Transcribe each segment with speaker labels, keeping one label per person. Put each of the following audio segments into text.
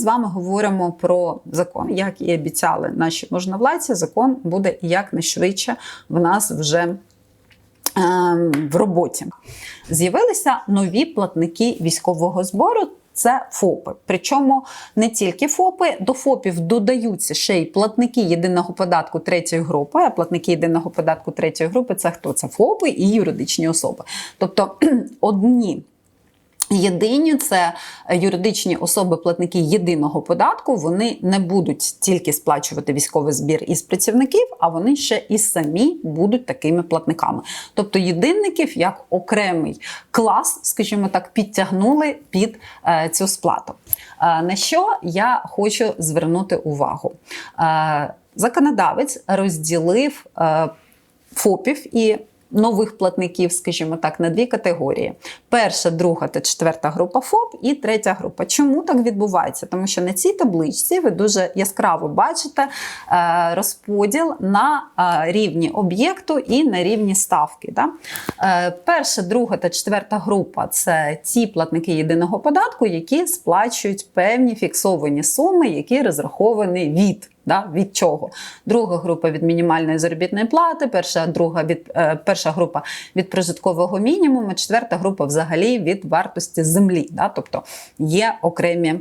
Speaker 1: з вами говоримо про закон. Як і обіцяли наші можновладці, закон буде якнайшвидше в нас вже. ем, В роботі з'явилися нові платники військового збору. Це ФОПи. Причому не тільки ФОПи, до ФОПів додаються ще й платники єдиного податку третьої групи. А платники єдиного податку третьої групи це хто? Це ФОПи і юридичні особи. Тобто одні Єдині це юридичні особи-платники єдиного податку. Вони не будуть тільки сплачувати військовий збір із працівників, а вони ще і самі будуть такими платниками. Тобто єдинників як окремий клас, скажімо так, підтягнули під е, цю сплату. Е, на що я хочу звернути увагу? Е, законодавець розділив е, ФОПів і нових платників, скажімо так, на дві категорії: перша, друга та четверта група ФОП і третя група. Чому так відбувається? Тому що на цій табличці ви дуже яскраво бачите е, розподіл на е, рівні об'єкту і на рівні ставки. Е, Перша, друга та четверта група це ті платники єдиного податку, які сплачують певні фіксовані суми, які розраховані від. Да, від чого? Друга група від мінімальної заробітної плати, перша, друга від, е, перша група від прожиткового мінімуму, четверта група взагалі від вартості землі. Да, тобто є окремі.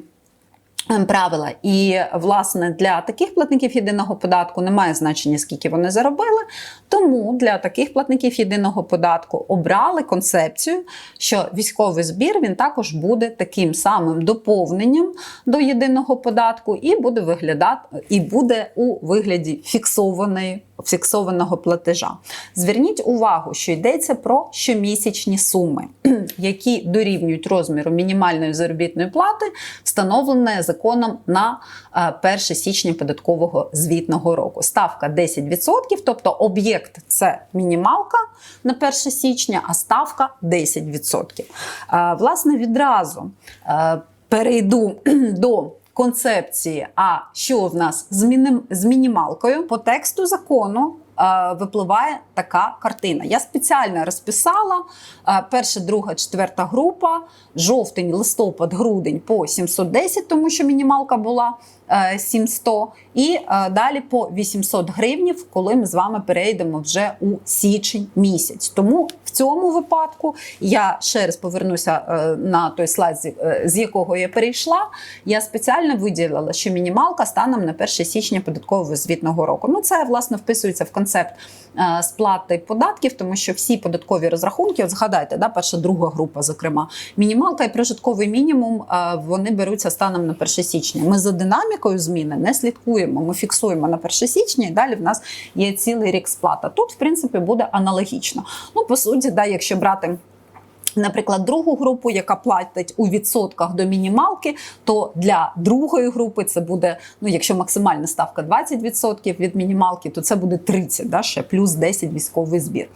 Speaker 1: Ем, Правила, і власне для таких платників єдиного податку немає значення, скільки вони заробили. Тому для таких платників єдиного податку обрали концепцію, що військовий збір він також буде таким самим доповненням до єдиного податку, і буде виглядати і буде у вигляді фіксованої. Фіксованого платежа. Зверніть увагу, що йдеться про щомісячні суми, які дорівнюють розміру мінімальної заробітної плати, встановленої законом на е, 1 січня податкового звітного року. Ставка 10%, тобто об'єкт це мінімалка на 1 січня, а ставка 10%. Е, Власне, відразу е, перейду до концепції, а що в нас з мінімалкою по тексту закону. Е, Випливає така картина. Я спеціально розписала е, перша, друга, четверта група, жовтень, листопад, грудень по 710, тому що мінімалка була 700, і е, далі по 800 гривнів, коли ми з вами перейдемо вже у січень місяць. Тому в цьому випадку я ще раз повернуся е, на той слайд, з- е, якого я перейшла. Я спеціально виділила, що мінімалка станом на 1 січня податкового звітного року. Ну це власне вписується в концепт е, сплати податків, тому що всі податкові розрахунки, от згадайте, да, перша друга група, зокрема, мінімалка і прожитковий мінімум е, вони беруться станом на 1 січня. Ми за динамікою зміни не слідкуємо. Ми фіксуємо на 1 січня, і далі в нас є цілий рік сплата. Тут, в принципі, буде аналогічно. Ну, по суті, да, якщо брати. Наприклад, другу групу, яка платить у відсотках до мінімалки, то для другої групи це буде, ну якщо максимальна ставка 20% від мінімалки, то це буде 30, да, ще плюс 10 військовий збір.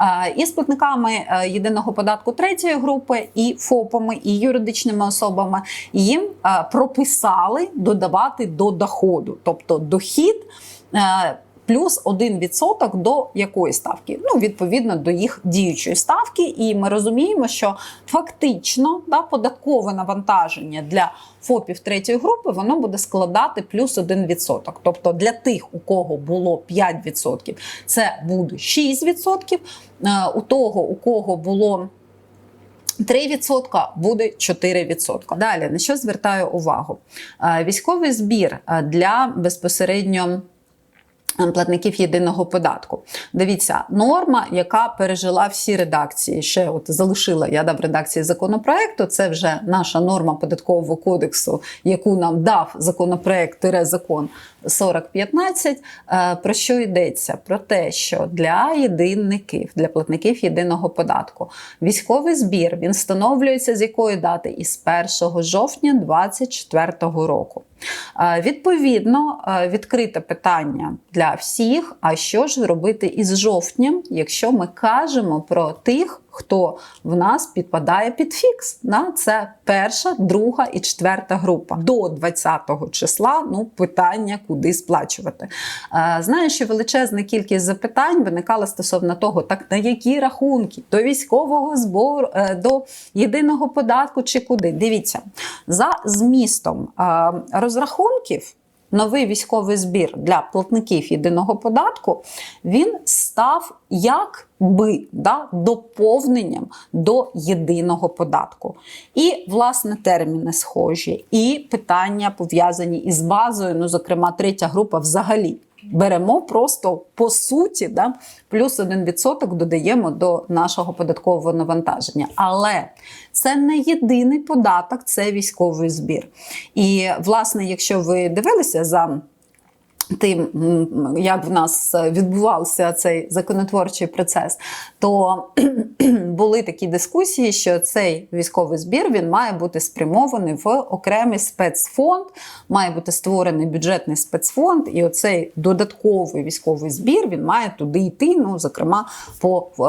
Speaker 1: Е, і з платниками е, єдиного податку третьої групи, і ФОПами, і юридичними особами їм е, прописали додавати до доходу, тобто дохід. Плюс 1% до якої ставки? Ну, відповідно до їх діючої ставки. І ми розуміємо, що фактично да, податкове навантаження для ФОПів третьої групи воно буде складати плюс 1%. Тобто для тих, у кого було 5%, це буде 6%. Е, У того, у кого було 3% буде 4%. Далі на що звертаю увагу? Е, Військовий збір е, для безпосередньо. Платників єдиного податку. Дивіться, норма, яка пережила всі редакції. Ще от залишила я да, в редакції законопроекту. Це вже наша норма податкового кодексу, яку нам дав законопроект закон 4015. Е, Про що йдеться? Про те, що для єдинників, для платників єдиного податку, військовий збір він встановлюється з якої дати? Із 1 жовтня 2024 року. Е, Відповідно, е, відкрите питання для всіх: а що ж робити із жовтнем, якщо ми кажемо про тих, хто в нас підпадає під фікс. Да? Це перша, друга і четверта група. До 20-го числа ну, питання, куди сплачувати. Е, Знаю, що величезна кількість запитань виникала стосовно того, так на які рахунки до військового збору, е, до єдиного податку чи куди. Дивіться, за змістом е, розрахунків. Новий військовий збір для платників єдиного податку він став якби да, доповненням до єдиного податку. І, власне, терміни схожі, і питання пов'язані із базою, ну, зокрема, третя група взагалі. Беремо просто по суті, да, плюс 1% додаємо до нашого податкового навантаження. Але це не єдиний податок, це військовий збір. І, власне, якщо ви дивилися за тим, як в нас відбувався цей законотворчий процес, то були такі дискусії, що цей військовий збір він має бути спрямований в окремий спецфонд, має бути створений бюджетний спецфонд, і оцей додатковий військовий збір він має туди йти. Ну, зокрема, по е,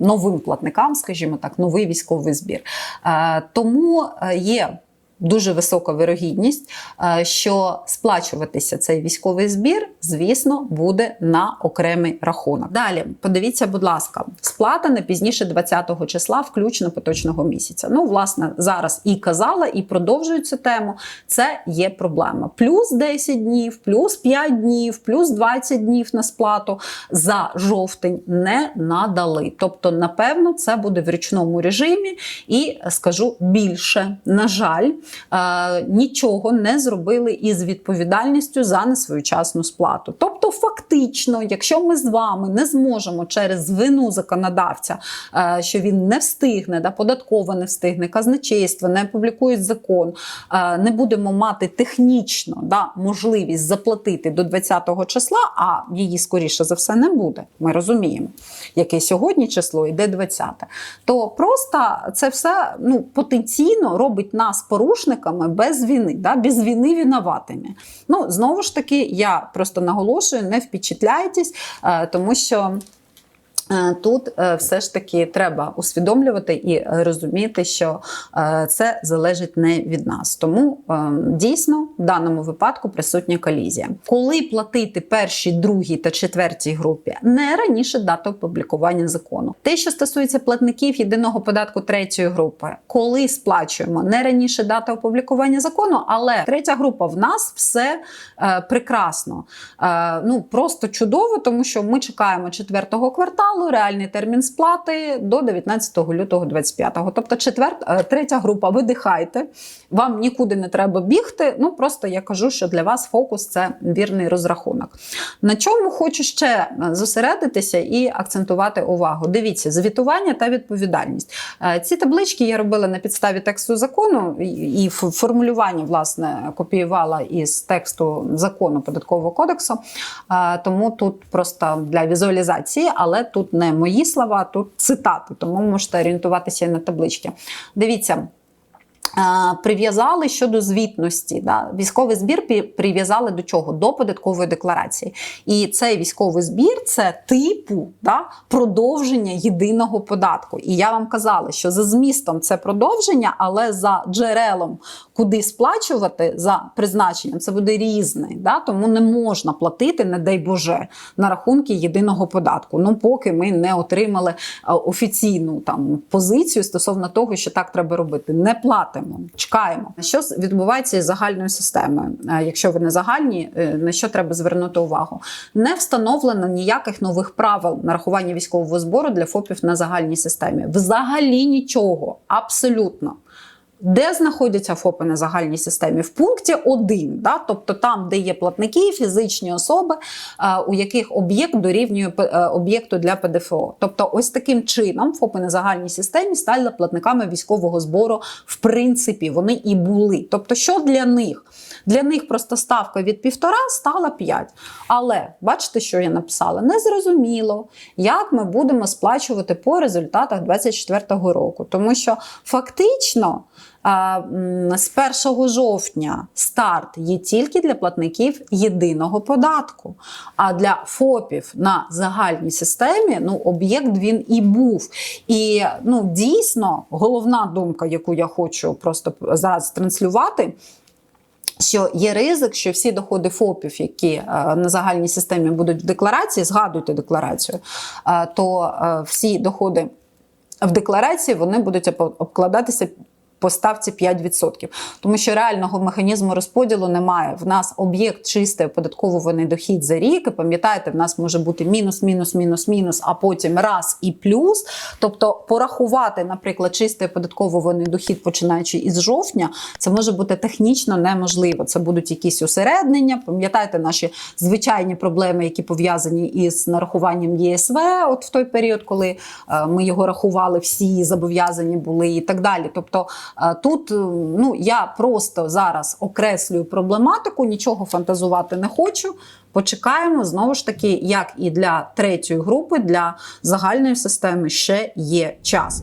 Speaker 1: новим платникам, скажімо так, новий військовий збір. Е, тому е, є дуже висока вирогідність, е, що сплачуватися цей військовий збір, звісно, буде на окремий рахунок. Далі, подивіться, будь ласка, сплата не пізніше 20-го числа, включно поточного місяця. Ну, власне, зараз і казала, і продовжую цю тему. Це є проблема. Плюс 10 днів, плюс 5 днів, плюс 20 днів на сплату за жовтень не надали. Тобто, напевно, це буде в річному режимі, і скажу більше, на жаль нічого не зробили із відповідальністю за несвоєчасну сплату. Тобто, фактично, якщо ми з вами не зможемо через вину законодавця, е, що він не встигне, да, податково не встигне, казначейство не публікують закон, е, не будемо мати технічно да, можливість заплатити до 20-го числа, а її скоріше за все не буде. Ми розуміємо, яке сьогодні число йде 20-те, то просто це все ну, потенційно робить нас порушниками без війни, да, без війни винуватими. Ну, знову ж таки, я просто наголошую, не впечатляйтесь, е, тому що. Е, Тут е, все ж таки треба усвідомлювати і розуміти, що е, це залежить не від нас. Тому дійсно в даному випадку присутня колізія. Коли платити першій, другій та четвертій групі, не раніше дати опублікування закону. Те, що стосується платників єдиного податку третьої групи, коли сплачуємо не раніше дати опублікування закону, але третя група в нас все прекрасно. Ну просто чудово, тому що ми чекаємо четвертого кварталу реальний термін сплати до 19 лютого 25-го. Тобто, четвер... е, третя група, видихайте, вам нікуди не треба бігти. Ну просто я кажу, що для вас фокус це вірний розрахунок. На чому хочу ще е, зосередитися і акцентувати увагу. Дивіться, звітування та відповідальність. Е, Ці таблички я робила на підставі тексту закону і формулювання, власне, копіювала із тексту закону податкового кодексу. Тому тут просто для візуалізації, але тут не мої слова, тут цитати, тому можете орієнтуватися на таблички. Дивіться. Прив'язали щодо звітності. Да? Військовий збір прив'язали до чого? До податкової декларації. І цей військовий збір це типу да, продовження єдиного податку. І я вам казала, що за змістом це продовження, але за джерелом, куди сплачувати за призначенням, це буде різне. Да? Тому не можна платити, не дай Боже, на рахунки єдиного податку. Ну, поки ми не отримали е, офіційну там позицію стосовно того, що так треба робити. Не платимо, чекаємо. Що з- відбувається із загальною системою? Е, Якщо вони загальні, е, на що треба звернути увагу? Не встановлено ніяких нових правил нарахування військового збору для ФОПів на загальній системі. Взагалі нічого, абсолютно. Де знаходяться ФОПи на загальній системі? В пункті 1, да? тобто там, де є платники, фізичні особи, е, у яких об'єкт дорівнює е, об'єкту для ПДФО. Тобто, ось таким чином ФОПи на загальній системі стали платниками військового збору. В принципі, вони і були. Тобто, що для них? Для них просто ставка від півтора стала 5. Але бачите, що я написала? Незрозуміло, як ми будемо сплачувати по результатах 2024 року. Тому що фактично З 1 жовтня старт є тільки для платників єдиного податку. А для ФОПів на загальній системі ну, об'єкт він і був. І ну, дійсно головна думка, яку я хочу просто зараз транслювати. Що є ризик, що всі доходи ФОПів, які е, на загальній системі будуть в декларації, згадуйте декларацію, е, то е, всі доходи в декларації вони будуть обкладатися по ставці 5%. Тому що реального механізму розподілу немає. В нас об'єкт чистий оподатковуваний дохід за рік. І пам'ятаєте, в нас може бути мінус, мінус, мінус, мінус, а потім раз і плюс. Тобто порахувати, наприклад, чистий оподатковуваний дохід, починаючи із жовтня, це може бути технічно неможливо. Це будуть якісь усереднення. Пам'ятаєте наші звичайні проблеми, які пов'язані із нарахуванням ЄСВ, от в той період, коли е, ми його рахували, всі зобов'язані були і так далі. Тобто тут е, ну я просто зараз окреслюю проблематику, нічого фантазувати не хочу. Почекаємо знову ж таки, як і для третьої групи, для загальної системи ще є час.